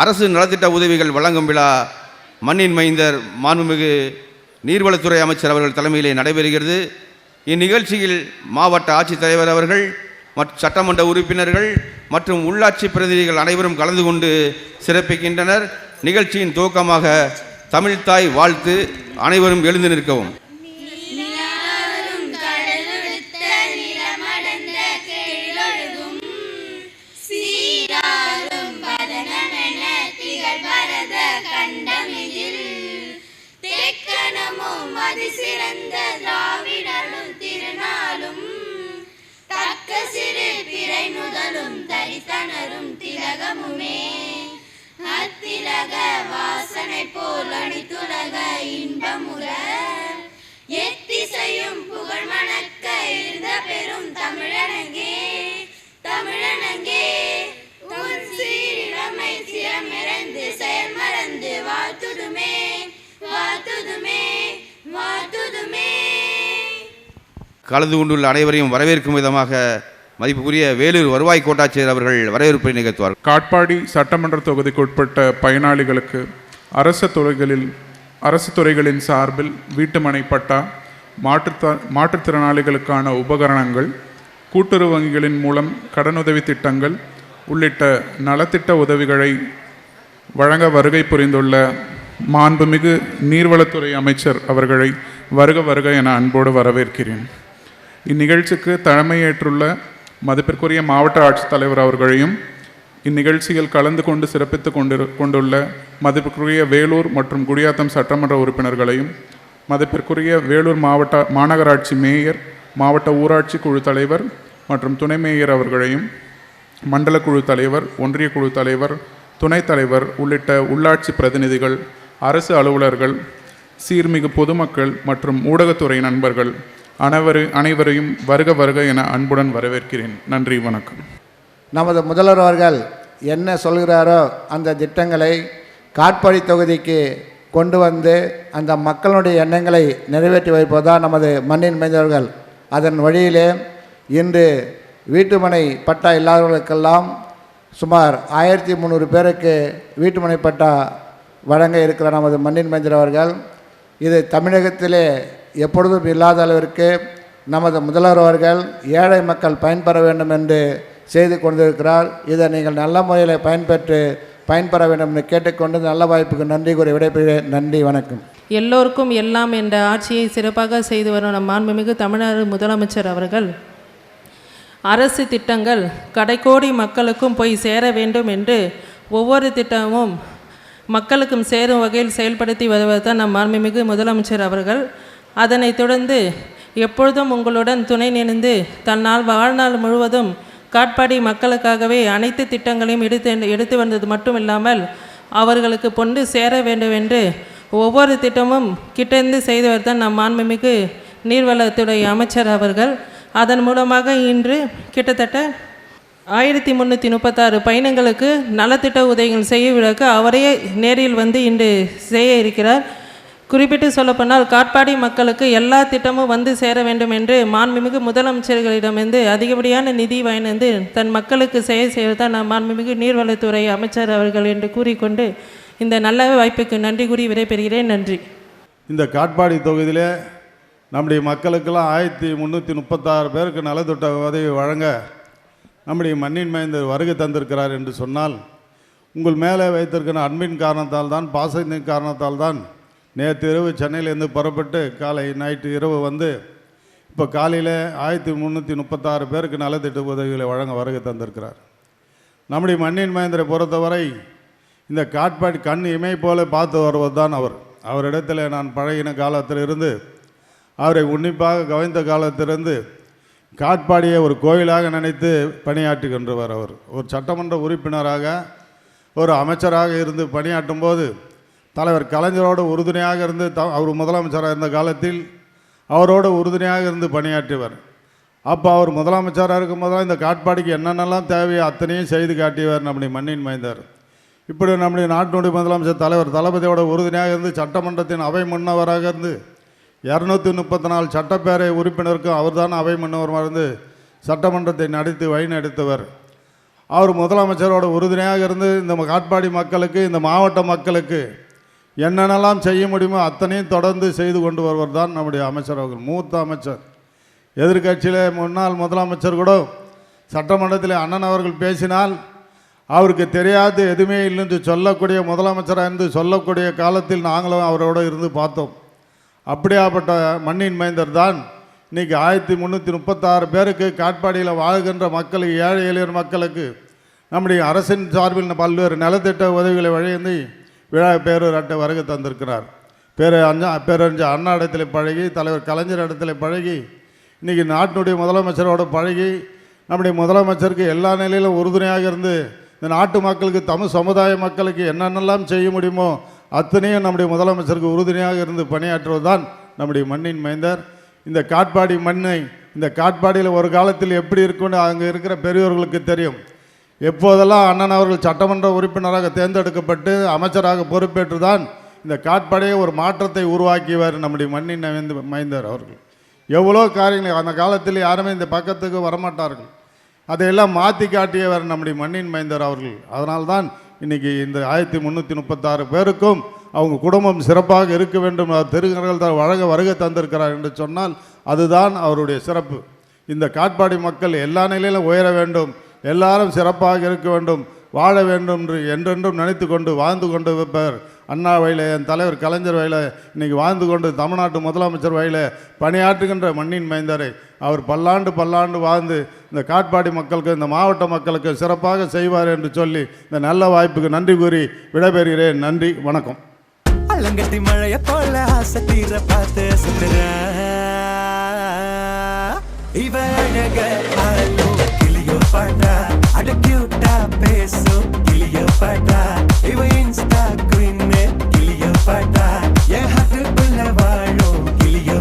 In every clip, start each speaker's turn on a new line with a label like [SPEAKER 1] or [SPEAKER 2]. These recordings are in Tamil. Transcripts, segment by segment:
[SPEAKER 1] அரசு நலத்திட்ட உதவிகள் வழங்கும் விழா மண்ணின் மைந்தர் மாண்புமிகு நீர்வளத்துறை அமைச்சர் அவர்கள் தலைமையிலே நடைபெறுகிறது. இந்நிகழ்ச்சியில் மாவட்ட ஆட்சித்தலைவர் அவர்கள் மற்ற சட்டமன்ற உறுப்பினர்கள் மற்றும் உள்ளாட்சி பிரதிநிதிகள் அனைவரும் கலந்து கொண்டு சிறப்பிக்கின்றனர். நிகழ்ச்சியின் துவக்கமாக தமிழ்தாய் வாழ்த்து அனைவரும் எழுந்து நிற்கவும்.
[SPEAKER 2] வாசனை போல் அணித்துலக இன்பமுற எத்திசையும் புகழ் மணக்க இருந்த பெரும் தமிழனங்கே தமிழனங்கே உன் சீரிழமை சிரமிறந்து செயல் மறந்து வாழ்த்துதுமே வாழ்த்துதுமே வாழ்த்துதுமே.
[SPEAKER 1] கலந்து கொண்டுள்ள அனைவரையும் வரவேற்கும் விதமாக மதிப்புக்குரிய வேலூர் வருவாய் கோட்டாட்சியர் அவர்கள் வரவேற்பை நிகழ்த்துவார்
[SPEAKER 3] காட்பாடி சட்டமன்ற தொகுதிக்குட்பட்ட பயனாளிகளுக்கு அரசு துறைகளில் அரசு துறைகளின் சார்பில் வீட்டுமனை பட்டா மாற்றுத்த மாற்றுத்திறனாளிகளுக்கான உபகரணங்கள் கூட்டுறவு வங்கிகளின் மூலம் கடனுதவி திட்டங்கள் உள்ளிட்ட நலத்திட்ட உதவிகளை வழங்க வருகை புரிந்துள்ள மாண்புமிகு நீர்வளத்துறை அமைச்சர் அவர்களை வருக வருக என அன்போடு வரவேற்கிறேன். இந்நிகழ்ச்சிக்கு தலைமையேற்றுள்ள மதிப்பிற்குரிய மாவட்ட ஆட்சித்தலைவர் அவர்களையும் இந்நிகழ்ச்சியில் கலந்து கொண்டு சிறப்பித்து கொண்டு கொண்டுள்ள மதிப்பிற்குரிய வேலூர் மற்றும் குடியாத்தம் சட்டமன்ற உறுப்பினர்களையும் மதிப்பிற்குரிய வேலூர் மாவட்ட மாநகராட்சி மேயர் மாவட்ட ஊராட்சி குழு தலைவர் மற்றும் துணை மேயர் அவர்களையும் மண்டல குழு தலைவர் ஒன்றிய குழு தலைவர் துணைத் தலைவர் உள்ளிட்ட உள்ளாட்சி பிரதிநிதிகள் அரசு அலுவலர்கள் சீர்மிகு பொதுமக்கள் மற்றும் ஊடகத்துறை நண்பர்கள் அனைவரு அனைவரையும் வருக வருக என அன்புடன் வரவேற்கிறேன். நன்றி வணக்கம்.
[SPEAKER 4] நமது முதல்வர் அவர்கள் என்ன சொல்கிறாரோ அந்த திட்டங்களை காட்பாடி தொகுதிக்கு கொண்டு வந்து அந்த மக்களுடைய எண்ணங்களை நிறைவேற்றி வைப்பதுதான் நமது மண்ணின் மைந்தவர்கள். அதன் வழியிலே இன்று வீட்டுமனை பட்டா இல்லாதவர்களுக்கெல்லாம் சுமார் ஆயிரத்தி முந்நூறு பேருக்கு வீட்டுமனை பட்டா வழங்க இருக்கிற நமது மண்ணின் மைந்தர் அவர்கள் இது தமிழகத்திலே எப்பொழுதும் இல்லாத அளவிற்கு நமது முதல்வர் அவர்கள் ஏழை மக்கள் பயன்பெற வேண்டும் என்று செய்து கொண்டிருக்கிறார். இதை நீங்கள் நல்ல முறையில் பயன்பெற்று பயன்பெற வேண்டும் என்று கேட்டுக்கொண்டு நல்ல வாய்ப்புக்கு நன்றி கூறி விடைபெறுகிறேன். நன்றி வணக்கம்.
[SPEAKER 5] எல்லோருக்கும் எல்லாம் என்ற ஆட்சியை சிறப்பாக செய்து வரும் நம் மாண்புமிகு தமிழ்நாடு முதலமைச்சர் அவர்கள் அரசு திட்டங்கள் கடைக்கோடி மக்களுக்கும் போய் சேர வேண்டும் என்று ஒவ்வொரு திட்டமும் மக்களுக்கும் சேரும் வகையில் செயல்படுத்தி வருவது தான் நம் மாண்புமிகு முதலமைச்சர் அவர்கள். அதனைத் தொடர்ந்து எப்பொழுதும் உங்களுடன் துணை நினைந்து தன்னால் வாழ்நாள் முழுவதும் காட்பாடி மக்களுக்காகவே அனைத்து திட்டங்களையும் எடுத்து எடுத்து வந்தது மட்டும் இல்லாமல் அவர்களுக்கு பொண்டு சேர வேண்டும் என்று ஒவ்வொரு திட்டமும் கிட்டிருந்து செய்தவர் தான் நம் மாண்புமிகு நீர்வளத்துறை அமைச்சர் அவர்கள். அதன் மூலமாக இன்று கிட்டத்தட்ட ஆயிரத்தி முந்நூற்றி முப்பத்தாறு பயணங்களுக்கு நலத்திட்ட உதவிகள் செய்ய விளக்க அவரே நேரில் வந்து இன்று செய்ய இருக்கிறார். குறிப்பிட்டு சொல்லப்போனால் காட்பாடி மக்களுக்கு எல்லா திட்டமும் வந்து சேர வேண்டும் என்று மாண்புமிகு முதலமைச்சர்களிடமிருந்து அதிகப்படியான நிதி வாய்ந்து தன் மக்களுக்கு செயல் செய்வதுதான் நான் மாண்புமிகு நீர்வளத்துறை அமைச்சர் அவர்கள் என்று கூறிக்கொண்டு இந்த நல்ல வாய்ப்புக்கு நன்றி கூறி விடைபெறுகிறேன். நன்றி.
[SPEAKER 6] இந்த காட்பாடி தொகுதியிலே நம்முடைய மக்களுக்கெல்லாம் ஆயிரத்தி முந்நூற்றி முப்பத்தாறு பேருக்கு நலத்திட்ட உதவி வழங்க நம்முடைய மண்ணின் மைந்த வருகை தந்திருக்கிறார் என்று சொன்னால் உங்கள் மேலே வைத்திருக்கிற அன்பின் காரணத்தால் தான் பாசத்தின் காரணத்தால் தான் நேற்று இரவு சென்னையிலேருந்து புறப்பட்டு காலை நைட்டு இரவு வந்து இப்போ காலையில் ஆயிரத்தி முந்நூற்றி முப்பத்தாறு பேருக்கு நலத்திட்ட உதவிகளை வழங்க வருகை தந்திருக்கிறார். நம்முடைய மண்ணின் மகேந்திரை பொறுத்தவரை இந்த காட்பாடி கண் இமை போல பார்த்து வருவது தான் அவர். அவரிடத்தில் நான் பழகின காலத்திலிருந்து அவரை உன்னிப்பாக கவனித்த காலத்திலிருந்து காட்பாடியை ஒரு கோயிலாக நினைத்து பணியாற்றுகின்றவர் அவர். ஒரு சட்டமன்ற உறுப்பினராக ஒரு அமைச்சராக இருந்து பணியாற்றும் போது தலைவர் கலைஞரோடு உறுதுணையாக இருந்து த அவர் முதலமைச்சராக இருந்த காலத்தில் அவரோடு உறுதுணையாக இருந்து பணியாற்றியவர். அப்போ அவர் முதலமைச்சராக இருக்கும் போதெல்லாம் இந்த காட்பாடிக்கு என்னென்னலாம் தேவையோ அத்தனையும் செய்து காட்டியவர் நம்முடைய மண்ணின் மைந்தார். இப்படி நம்முடைய நாட்டினுடைய முதலமைச்சர் தலைவர் தளபதியோட உறுதுணையாக இருந்து சட்டமன்றத்தின் அவை முன்னவராக இருந்து இரநூத்தி முப்பத்தி நாலு சட்டப்பேரவை உறுப்பினருக்கும் அவர்தான் அவை முன்னவரமாக இருந்து சட்டமன்றத்தை நடத்தி வழிநடத்தவர் அவர் முதலமைச்சரோட உறுதுணையாக இருந்து இந்த காட்பாடி மக்களுக்கு இந்த மாவட்ட மக்களுக்கு என்னென்னலாம் செய்ய முடியுமோ அத்தனையும் தொடர்ந்து செய்து கொண்டு வருவர் தான் நம்முடைய அமைச்சர் அவர்கள் மூத்த அமைச்சர். எதிர்கட்சியில் முன்னாள் முதலமைச்சர் கூட சட்டமன்றத்தில் அண்ணன் அவர்கள் பேசினால் அவருக்கு தெரியாது எதுவுமே இல்லைன்னு சொல்லக்கூடிய முதலமைச்சராக இருந்து சொல்லக்கூடிய காலத்தில் நாங்களும் அவரோட இருந்து பார்த்தோம். அப்படியாப்பட்ட மண்ணின் மைந்தர் தான் இன்றைக்கி ஆயிரத்தி முந்நூற்றி முப்பத்தாறு பேருக்கு காட்பாடியில் வாழ்கின்ற மக்களுக்கு ஏழை எளியர் மக்களுக்கு நம்முடைய அரசின் சார்பில் பல்வேறு நலத்திட்ட உதவிகளை வழங்கி விழா பேரூர் அட்டை வருகை தந்திருக்கிறார். பேர அண்ணா பேரறிஞர் அண்ணா இடத்துல பழகி தலைவர் கலைஞர் இடத்துல பழகி இன்றைக்கி நாட்டினுடைய முதலமைச்சரோட பழகி நம்முடைய முதலமைச்சருக்கு எல்லா நிலையிலும் உறுதுணையாக இருந்து இந்த நாட்டு மக்களுக்கு தமிழ் சமுதாய மக்களுக்கு என்னென்னலாம் செய்ய முடியுமோ அத்தனையும் நம்முடைய முதலமைச்சருக்கு உறுதுணையாக இருந்து பணியாற்றுவது தான் நம்முடைய மண்ணின் மைந்தர். இந்த காட்பாடி மண்ணை இந்த காட்பாடியில் ஒரு காலத்தில் எப்படி இருக்குன்னு அங்கே இருக்கிற பெரியோர்களுக்கு தெரியும். எப்போதெல்லாம் அண்ணன் அவர்கள் சட்டமன்ற உறுப்பினராக தேர்ந்தெடுக்கப்பட்டு அமைச்சராக பொறுப்பேற்று தான் இந்த காட்படையை ஒரு மாற்றத்தை உருவாக்கியவர் நம்முடைய மண்ணின் அமைந்து மைந்தர் அவர்கள். எவ்வளோ காரியங்கள் அந்த காலத்தில் யாருமே இந்த பக்கத்துக்கு வரமாட்டார்கள். அதையெல்லாம் மாற்றி காட்டியவர் நம்முடைய மண்ணின் மைந்தர் அவர்கள். அதனால்தான் இன்னைக்கு இந்த ஆயிரத்தி முந்நூற்றி முப்பத்தாறு பேருக்கும் அவங்க குடும்பம் சிறப்பாக இருக்க வேண்டும். அவர் திருநர்கள் தான் வழங்க வருகை தந்திருக்கிறார் என்று சொன்னால் அதுதான் அவருடைய சிறப்பு. இந்த காட்பாடி மக்கள் எல்லா நிலையிலும் உயர வேண்டும். எல்லாரும் சிறப்பாக இருக்க வேண்டும் வாழ வேண்டும் என்று என்றென்றும் நினைத்து கொண்டு வாழ்ந்து கொண்டு வைப்பர் அண்ணா வயல என் தலைவர் கலைஞர் வயல இன்னைக்கு வாழ்ந்து கொண்டு தமிழ்நாட்டு முதலமைச்சர் வயல பணியாற்றுகின்ற மண்ணின் மைந்தரை. அவர் பல்லாண்டு பல்லாண்டு வாழ்ந்து இந்த காட்பாடி மக்களுக்கு இந்த மாவட்ட மக்களுக்கு சிறப்பாக செய்வார் என்று சொல்லி இந்த நல்ல வாய்ப்புக்கு நன்றி கூறி விடைபெறுகிறேன். நன்றி வணக்கம்.
[SPEAKER 7] அலங்கட்டி மழைய போல ஆசை தீர பார்த்து சுத்துற இவ அழக ஆளோ அட கியூட்டா பேசோ கிளியோ இவ இன்ஸ்டா குயின் கிளியோ என் ஹட்டுக்குள்ள வாழும் கிளியோ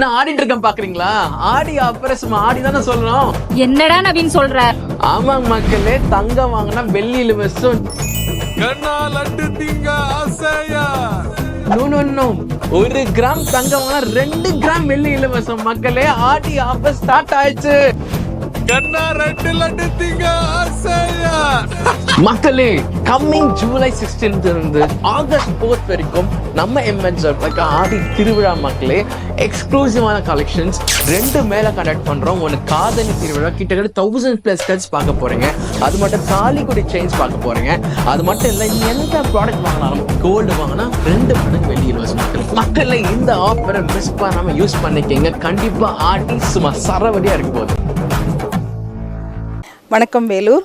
[SPEAKER 8] நான் ஆடிட்டு இருக்கேன் பாக்குறீங்களா? ஆடி அப்புறம் சும்மா ஆடி தானே சொல்லணும்.
[SPEAKER 9] என்னடா நவீன் சொல்ற?
[SPEAKER 8] ஆமாங்க மக்களே தங்கம் வாங்கினா வெள்ளி இலவசம் No, no, no. ஒரு கிராம் தங்கம் வாங்கினா ரெண்டு கிராம் வெள்ளி இலவசம் மக்களே ஆடி ஆஃபர் ஸ்டார்ட் ஆயிடுச்சு. மக்களே கம்மிங் ஜூலை 16th இருந்து ஆகஸ்ட் ஃபோர்த் வரைக்கும் நம்ம எம்என்ஸ் ஆடி திருவிழா மக்களே எக்ஸ்க்ளூசிவான கலெக்ஷன்ஸ் ரெண்டு மேலே கண்டக்ட் பண்ணுறோம் ஒன்று காதணி திருவிழா கிட்டத்தட்ட தௌசண்ட் ப்ளஸ் கட்ஸ் பார்க்க போகிறீங்க அது மட்டும் தாலிக்குடி செயின்ஸ் பார்க்க போகிறீங்க அது மட்டும் இல்லை எந்த ப்ராடக்ட் வாங்கினாலும் கோல்டு வாங்கினா ரெண்டு மடங்கு வெளியே இலவசம் மக்கள். மக்களே இந்த ஆஃபரை மிஸ் பண்ணாமல் யூஸ் பண்ணிக்கங்க. கண்டிப்பாக ஆடி சும்மா சரவடியாக இருக்கும் போகுது.
[SPEAKER 10] வணக்கம் வேலூர்.